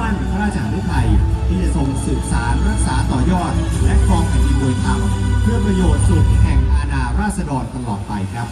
มั่นพระราชานุไทยที่จะทรงสืบสารรักษาต่อยอด และครองแผ่นดินโดยธรรมเพื่อประโยชน์สุขแห่งอาณาราษฎรตลอดไปครับ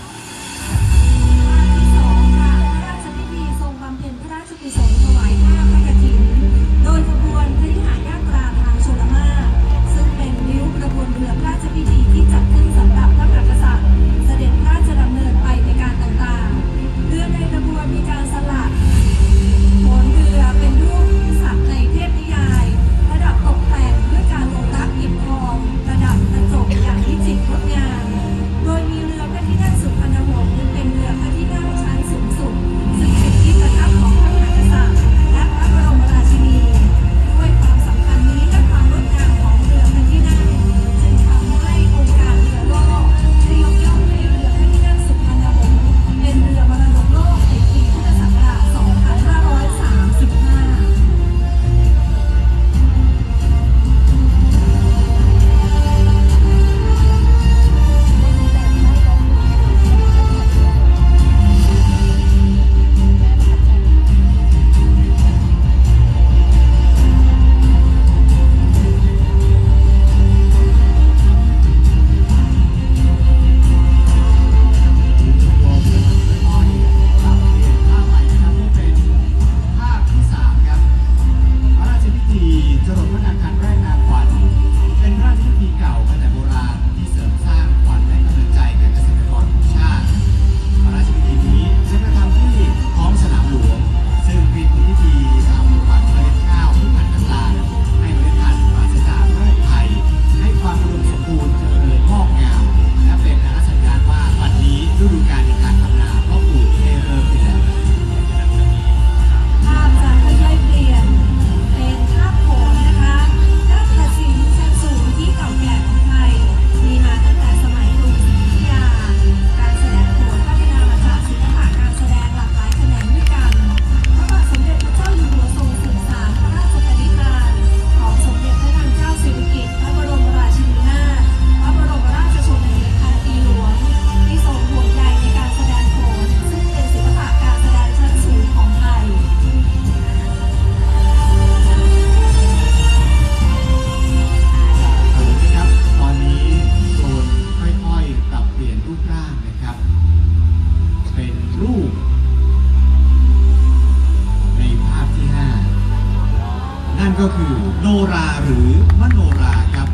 ก็คือโนราหรือมโนราครับ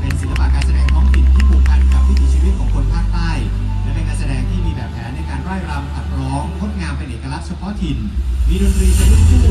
เป็นศิลปะการแสดงท้องถิ่นที่ผูกพันกับวิถีชีวิตของคนภาคใต้ และเป็นการแสดงที่มีแบบแผนในการร่ายรำขับร้องงดงามเป็นเอกลักษณ์เฉพาะถิ่น มีดนตรีสนุกคู่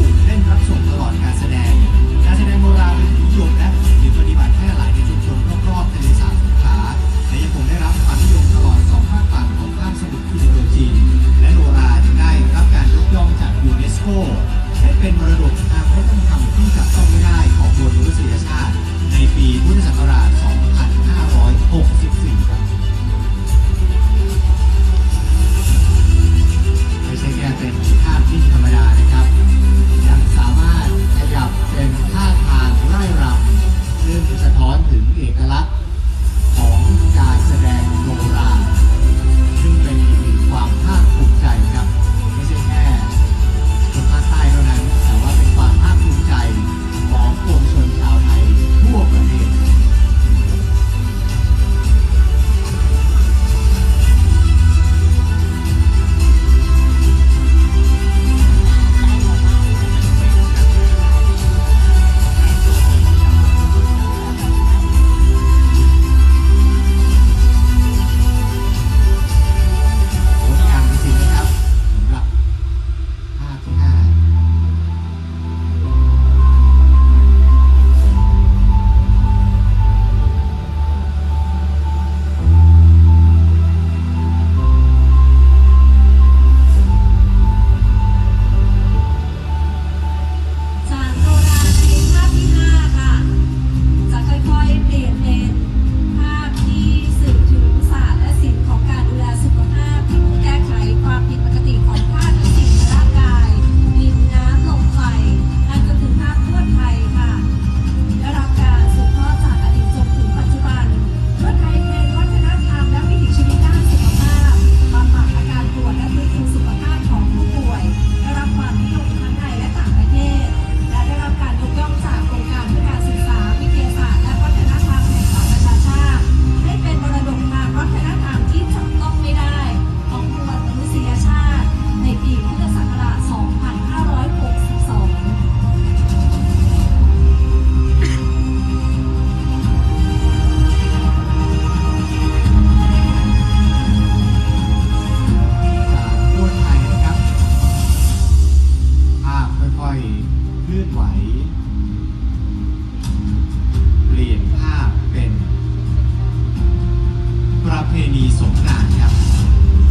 สงการครับ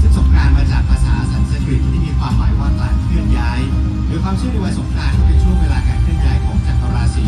ซึ่งสงการมาจากภาษาสันสกฤตที่มีความหมายว่าการเคลื่อนย้าย หรือความเชื่อในวันสงการต์ก็เป็นช่วงเวลาการเคลื่อนย้ายของจักรราศี